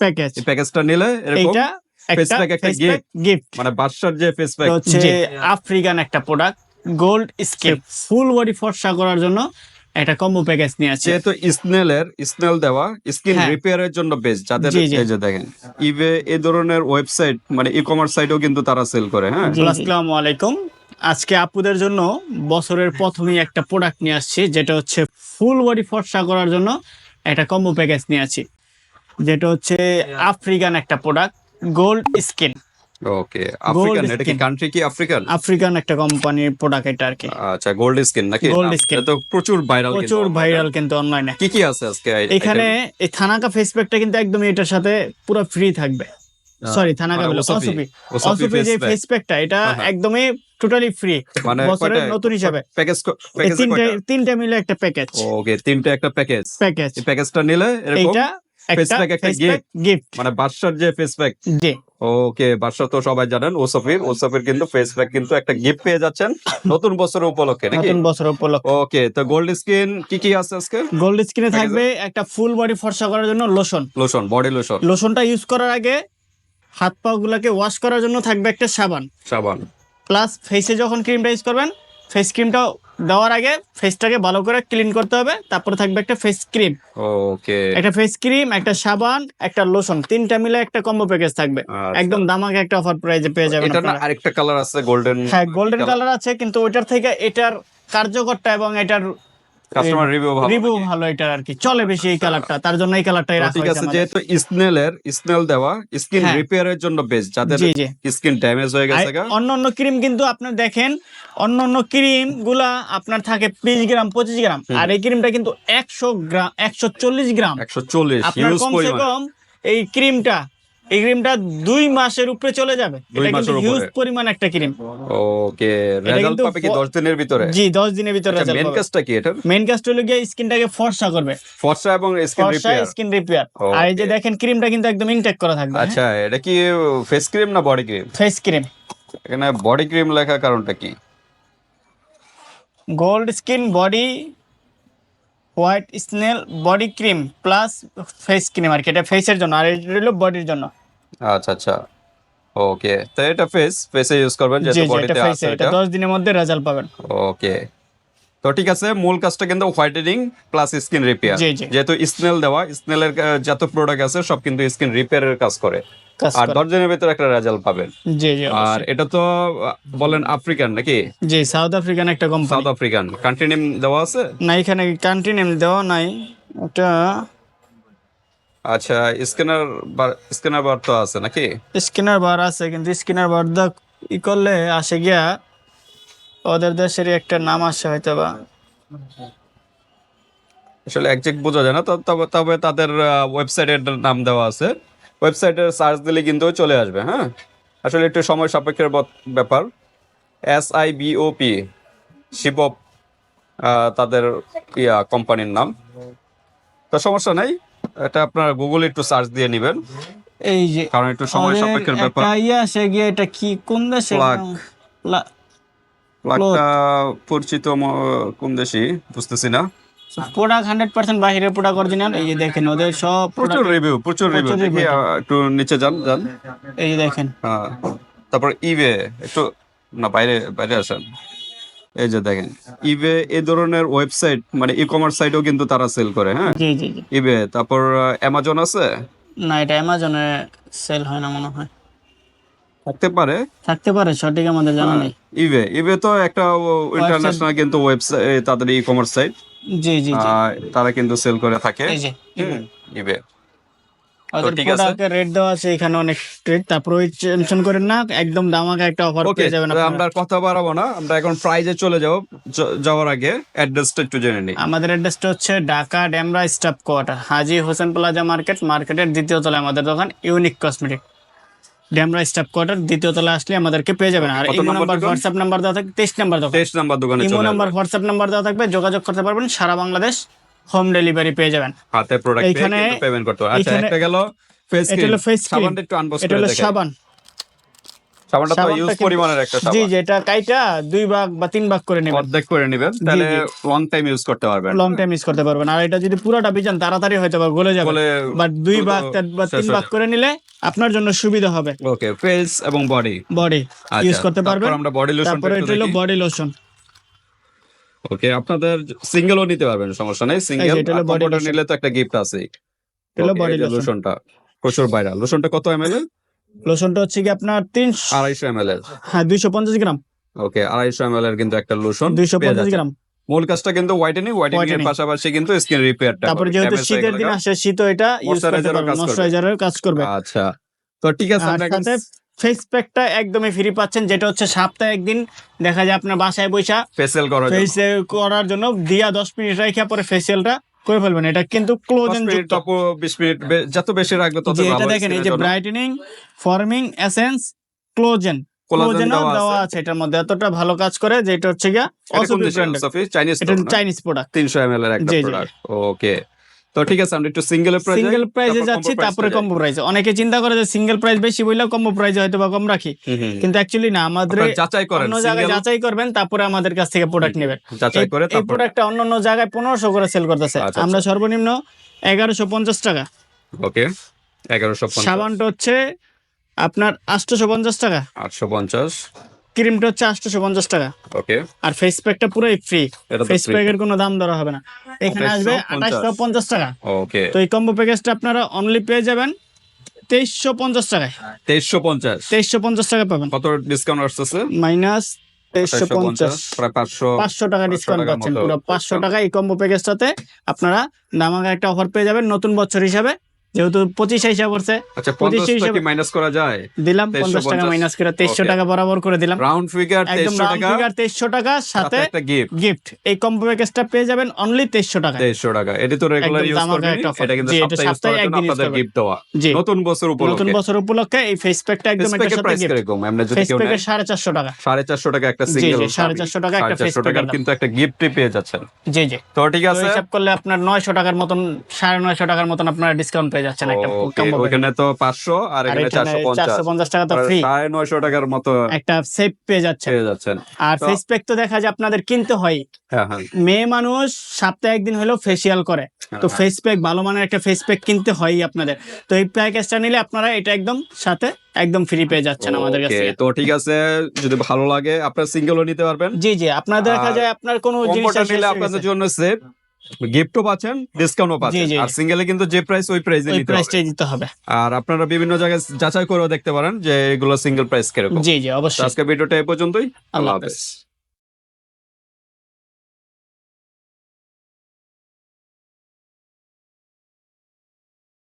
Package এই প্যাকেজটা নিলে এরকম এইটা face একটা একটা face মানে বাদশার যে ফেস প্যাক হচ্ছে আফ্রিকান একটা প্রোডাক্ট গোল্ড ফুল বডি ফর্সা করার জন্য একটা কম্বো প্যাকেজ নিয়ে আছে। যেহেতু স্নেলের স্নেল দেওয়া স্কিন হ্যাঁ। রিপেয়ারের জন্য বেস্ট যাদের। এই যে দেখেন ইবে এই ধরনের ওয়েবসাইট মানে ই কমার্স সাইটও কিন্তু তারা সেল করে হ্যাঁ। আসসালামু আলাইকুম। আজকে আপুদের জন্য বছরের প্রথমেই একটা প্রোডাক্ট নিয়ে আসছি যেটা হচ্ছে ফুল বডি ফর্সা করার জন্য একটা কম্বো প্যাকেজ নিয়ে আছি। যেটা হচ্ছে আফ্রিকান একটা product gold skin okay African এটা কি কান্ট্রি কি আফ্রিকান আফ্রিকান একটা কোম্পানির প্রোডাক্ট এটা আর কি. আচ্ছা গোল্ড স্কিন নাকি? Gold না, skin. এটা তো প্রচুর ভাইরাল প্রচুর ভাইরাল কিন্তু অনলাইনে কি কি আছে আজকে? এখানে এই থানাকা ফেস প্যাকটা কিন্তু একদম এটার সাথে পুরো ফ্রি থাকবে। সরি থানাকা মানে বলে। অসুপি অসুপি যে pack। ফেস প্যাকটা এটা হ্যাঁ, হ্যাঁ। একদমই টোটালি ফ্রি মানে বছরের নতুন হিসাবে। প্যাকেজ তিনটে তিনটা মিলে একটা প্যাকেজ ওকে তিনটা একটা প্যাকেজ প্যাকেজ প্যাকেজটা নিলে এরকম face একটা গিফট মানে বাদশার যে ফেস প্যাক জি। ওকে বাদশা তো সবাই জানেন ওসফির। ওসফির কিন্তু ফেস প্যাক কিন্তু একটা গিফট পেয়ে যাচ্ছেন নতুন বছরের উপলক্ষে নাকি? নতুন বছর উপলক্ষে। ওকে তো গোল্ড স্কিন কি কি আছে আজকে? গোল্ড স্কিনে থাকবে একটা ফুল বডি ফর্সা করার জন্য লোশন লোশন বডি লোশন লোশনটা ইউজ করার আগে হাত পা গুলাকে ওয়াশ করার জন্য থাকবে একটা সাবান। সাবান। প্লাস ফেসে যখন ক্রিমটা ইউজ করবেন ফেস ক্রিমটা দেওয়ার আগে ফেসটাকে ভালো করে ক্লিন করতে হবে তারপরে থাকবে একটা ফেস ক্রিম ওকে একটা ফেস ক্রিম একটা সাবান একটা লোশন তিনটা মিলে একটা কম্বো প্যাকেজ থাকবে। আচ্ছা। একদম দামাকে একটা অফার প্রাইজে পেয়ে যাবেন এটা না আরেকটা কালার আছে গোল্ডেন হ্যাঁ গোল্ডেন কালার আছে কিন্তু ওইটার থেকে এটার কার্যকরটা এবং এটার কাস্টমার রিভিউ ভালো রিভিউ ভালো এটার আর কি। চলে বেশি এই কালারটা তার জন্য এই কালারটাই রাখা ঠিক আছে। যেহেতু স্নেলের স্নেল দেওয়া স্কিন হ্যাঁ। রিপেয়ারের জন্য বেস্ট যাদের স্কিন ড্যামেজ হয়ে গেছে অন্য অন্য ক্রিম কিন্তু আপনি দেখেন অন্য অন্য ক্রিমগুলা আপনার থাকে বিশ গ্রাম পঁচিশ গ্রাম। আর এই ক্রিমটা কিন্তু একশো গ্রাম একশো চল্লিশ গ্রাম। একশো চল্লিশ হিউজ পরিমাণ। কম এই ক্রিমটা এই ক্রিমটা দুই মাসের উপরে চলে যাবে। এটা কিন্তু হিউজ পরিমাণ একটা ক্রিম ওকে রেজাল্ট পাবে কি ফ- দশ দিনের ভিতরে? জি দশ দিনের ভিতরে আচ্ছা মেন কাজটা কি এটা মেন কাজটা হলো গিয়ে স্কিনটাকে ফর্সা করবে। ফর্সা এবং স্কিন ফর্সা রিপেয়ার স্কিন রিপেয়ার আর এই যে দেখেন ক্রিমটা কিন্তু একদম ইনটেক করা থাকবে আচ্ছা এটা কি ফেস ক্রিম না বডি ক্রিম ফেস ক্রিম এখানে বডি ক্রিম লেখা কারণটা কি? Gold skin body white snail body cream plus face cream আর কি। এটা ফেসের জন্য আর এটা হলো বডির জন্য। আচ্ছা আচ্ছা। ওকে তো এটা ফেস ফেসে ইউজ করবেন যেহেতু বডিতে আছে এটা এটা। দশ দিনের মধ্যে রেজাল্ট পাবেন। ওকে তো ঠিক আছে মূল কাজটা কিন্তু হোয়াইটেনিং প্লাস স্কিন রিপেয়ার। যেহেতু স্নেল দেওয়া স্নেলের যত প্রোডাক্ট আছে সব কিন্তু স্কিন রিপেয়ারের কাজ করে। আর। দশ দিনের ভিতরে একটা রেজাল্ট পাবেন। জি জি আর এটা তো বলেন আফ্রিকান নাকি? জি সাউথ আফ্রিকান একটা company South African. Country name দেওয়া আছে? না এখানে কান্ট্রি নেম দেওয়া নাই। এটা আচ্ছা স্ক্যানার বার স্ক্যানার বার তো আছে নাকি? স্কিনার বার আছে কিন্তু স্কিনার বার দা ই করলে আসে গিয়া ওদের দেশেরই একটা নাম আসে হয়তো বা আসলে একজ্যাক্ট বোঝা যায় না তবে তবে তাদের ওয়েবসাইটের নাম দেওয়া আছে। ওয়েবসাইটের সার্চ দিলে কিন্তু চলে আসবে হ্যাঁ? আসলে একটু সময় সাপেক্ষের ব্যাপার। এস আই বিওপি শিবপ আহ, তাদের ইয়া কোম্পানির নাম। তো সমস্যা নাই এটা আপনার গুগলে একটু সার্চ দিয়ে নেবেন। এই যে কারণ একটু সময় সাপেক্ষের ব্যাপার। ইয়ে আসে গিয়ে এটা কি কোন দেশে প্লাগটা পরিচিত কোন দেশি বুঝতেছি না। প্রোডাক্ট হান্ড্রেড পার্সেন্ট বাহিরের প্রোডাক্ট অরিজিনাল এই যে দেখেন ওদের সব প্রচুর রিভিউ প্রচুর রিভিউ দেখি একটু নিচে যান যান। এই যে দেখেন। হ্যাঁ। তারপর ইবে একটু না বাইরে বাইরে আসেন। এই যে দেখেন ইবে এই ধরনের ওয়েবসাইট মানে ই কমার্স সাইটও কিন্তু তারা সেল করে হ্যাঁ? জি জি জি। ইবে তারপর অ্যামাজন আছে? না এটা অ্যামাজনে সেল হয় না মনে হয়। থাকতে পারে। থাকতে পারে সঠিক আমাদের জানা নেই। ইবে ইবে তো একটা ইন্টারন্যাশনাল কিন্তু ওয়েবসাইট তাদের ই কমার্স সাইট জি জি। তারা কিন্তু সেল করে থাকে। রেট দেওয়া আছে এখানে অনেক তারপর ওই টেনশন করেন না একদম দামাকা একটা অফার পেয়ে যাবেন। আমরা কথা বাড়াবো না আমরা এখন প্রাইজে চলে যাব য- যাওয়ার আগে অ্যাড্রেসটা একটু জেনে নিই। আমাদের অ্যাড্রেসটা হচ্ছে Dhaka Demra staff quarter Haji Hossain plaza market মার্কেটের দ্বিতীয় তলায় আমাদের দোকান unique cosmetic Demra staff quarter দ্বিতীয় তলা আসলে আমাদেরকে পেয়ে যাবেন। আর ইমো নম্বর হোয়াটসঅ্যাপ নাম্বার দেওয়া থাকবে তেইশ নাম্বার দোকান। তেইশ নাম্বার দোকানে ইমো নাম্বার হোয়াটসঅ্যাপ নাম্বার দেওয়া থাকবে যোগাযোগ করতে পারবেন সারা বাংলাদেশ হোম ডেলিভারি পেয়ে যাবেন। হাতে প্রোডাক্ট এখানে পেমেন্ট করতে আচ্ছা একটা গেল ফেস এটা হলো ফেস। সাবানটা একটু আনবক্স এটা হলো সাবান। সাবানটা তো ইউজ পরিমাণের একটা সাবান। জি এটা কাইটা দুই ভাগ বা তিন ভাগ করে নেবেন। অর্ধেক করে নেবেন তাহলে লং টাইম ইউজ করতে পারবেন। লং টাইম ইউজ করতে পারবেন। আর এটা যদি পুরোটা ভিজান তাড়াতাড়ি হয়তো বা গলে যাবে। বাট দুই ভাগ বা তিন ভাগ করে নিলে আপনার জন্য সুবিধা হবে। ওকে ফেস এবং বডি বডি ইউজ করতে পারবেন। আমরা বডি লোশন তারপরে এটা হলো বডি লোশন ওকে আপনাদের সিঙ্গেলও নিতে পারবেন সমস্যা নেই। সিঙ্গেল এটা হলো নিলে তো একটা গিফট আছে এটা হলো body লোশনটা প্রচুর ভাইরাল লোশনটা কত এমএল লোশনটা হচ্ছে কি আপনার তিনশো আড়াইশো এমএল এর। হ্যাঁ দুইশো পঞ্চাশ গ্রাম। ওকে আড়াইশো এমএল এর কিন্তু একটা লোশন দুইশো পঞ্চাশ গ্রাম। মূল কাজটা কিন্তু হোয়াইটেনিং হোয়াইটেনিং এর পাশাপাশি কিন্তু স্কিন রিপেয়ারটা তারপরে যেহেতু শীতের দিন আসে শীত এটা ইউজ করতে পারবেন করবে। ময়শ্চারাইজারের কাজ করবে। আচ্ছা তো ঠিক আছে আমরা ফেস প্যাকটা একদমই ফ্রি পাচ্ছেন যেটা হচ্ছে সপ্তাহে একদিন দেখা যায় আপনার বাসায় বৈশা ফেসিয়াল করার জন্য। ফেস করার জন্য দিয়া দশ মিনিট রেখে পরে ফেসিয়ালটা করে ফেলবেন। এটা কিন্তু ক্লোজেন যুক্ত। টপ বিশ মিনিট যত বেশি রাখবে তত ভালো এটা দেখেন এই যে brightening forming essence collagen collagen দেওয়া আছে। এটার মধ্যে। এতটা ভালো কাজ করে যে এটা হচ্ছে গিয়া না? চাইনিজ প্রোডাক্ট 300 ml এর একটা। প্রোডাক্ট ওকে তো ঠিক আছে আমরা একটু সিঙ্গেল প্রাইস সিঙ্গেল প্রাইসে যাচ্ছি তারপরে কম্বো প্রাইসে অনেকে চিন্তা করে যে সিঙ্গেল প্রাইস বেশি বললেও কম্বো প্রাইসে হয়তো বা কম রাখি। কিন্তু অ্যাকচুয়ালি না আমাদের যাচাই করেন অন্য জায়গায় যাচাই করবেন তারপরে আমাদের কাছ থেকে প্রোডাক্ট নেবেন। যাচাই করে এই তারপর প্রোডাক্টটা অন্য অন্য জায়গায় পনেরোশো করে সেল করতেছে। আচ্ছা, আমরা সর্বনিম্ন এগারোশো পঞ্চাশ টাকা। ওকে 1150 সাবানটা হচ্ছে আপনার আটশোশো পঞ্চাশ টাকা। 850 ক্রিমটা হচ্ছে আটশোশো পঞ্চাশ টাকা। ওকে আর ফেস প্যাকটা পুরোই ফ্রি ফেস প্যাকের কোনো দাম ধরা হবে না। এখানে আসবে 2850 আঠাশশো পঞ্চাশ টাকা। ওকে তো এই কম্বো প্যাকেজটা আপনারা অনলি পেয়ে যাবেন তেইশশো পঞ্চাশ টাকায়। 2350 তেইশশো পঞ্চাশ টাকা পাবেন। কত ডিসকাউন্ট আসছে মাইনাস তেইশশো পঞ্চাশ 2850 প্রায় 500 পাঁচশো টাকা ডিসকাউন্ট পাচ্ছেন পুরো পাঁচশো টাকা এই কম্বো প্যাকেজটাতে আপনারা দামাকা একটা অফার পেয়ে যাবেন নতুন বছর হিসাবে। যেহেতু পঁচিশ হিসাব করছে আচ্ছা পঁচিশশো 50 হিসাবে- মাইনাস করা যায়? দিলাম পঞ্চাশ টাকা মাইনাস করে তেইশশো টাকা বরাবর করে দিলাম। রাউন্ড ফিগার একদম 2300 টাকা। টাকা তেইশশো টাকার সাথে একটা গিফট গিফট এই কম্বো প্যাকেজটা পেয়ে যাবেন অনলি তেইশশো টাকা 2300 টাকা। এটি তো রেগুলার ইউজ করবেন এটা কিন্তু সপ্তাহে একদিন আপনাদের গিফট দেওয়া। নতুন বছর নতুন উপলক্ষে বছর উপলক্ষে এই ফেস প্যাকটা একদম এটার সাথে গিফট কীরকম? আমরা যদি কেউ নেয়। টাকা। সাড়ে চারশো টাকা একটা সিঙ্গেল জি, 450 টাকা একটা এর দাম। কিন্তু একটা গিফটই পেয়ে যাচ্ছেন। জি জি। তো ঠিক আছে। হিসাব করলে আপনার নয়শো টাকার মতন সাড়ে নয়শো টাকার মতন আপনারা ডিসকাউন্ট পেয়ে যাচ্ছেন একটা ওখানে তো পাঁচশো আর আর এখানে এখানে চারশো পঞ্চাশ। চারশো পঞ্চাশ টাকা তো ফ্রি সাড়ে নয়শো টাকার মতো একটা সেভ পেয়ে যাচ্ছে পেয়ে যাচ্ছেন। আর ফেস প্যাক তো দেখা যায় আপনাদের কিনতে হয়। হ্যাঁ হ্যাঁ। মেয়ে মানুষ সপ্তাহে একদিন হলেও ফেসিয়াল করে। তো হ্যাঁ। ফেস প্যাক ভালো মানের একটা ফেস প্যাক কিনতে হয় আপনাদের। তো এই প্যাকেজটা নিলে আপনারা এটা একদম সাথে একদম ফ্রি পেয়ে যাচ্ছেন আমাদের কাছ তো ঠিক আছে যদি ভালো লাগে আপনার সিঙ্গেলও নিতে পারবেন। জি জি আপনার দেখা যায় আপনার কোনো জিনিস নিলে আপনাদের জন্য সেভ গিফটও পাচ্ছেন ডিসকাউন্টও পাচ্ছেন। আর। সিঙ্গেলে কিন্তু যে প্রাইস ওই প্রাইসে নিতে হবে। দিতে হবে। আর আপনারা বিভিন্ন জায়গায় যাচাই করেও দেখতে পারেন যে এগুলো সিঙ্গেল প্রাইস কীরকম। জি জি অবশ্যই। আজকে ভিডিওটা এই পর্যন্তই। আল্লাহ। হাফেজ।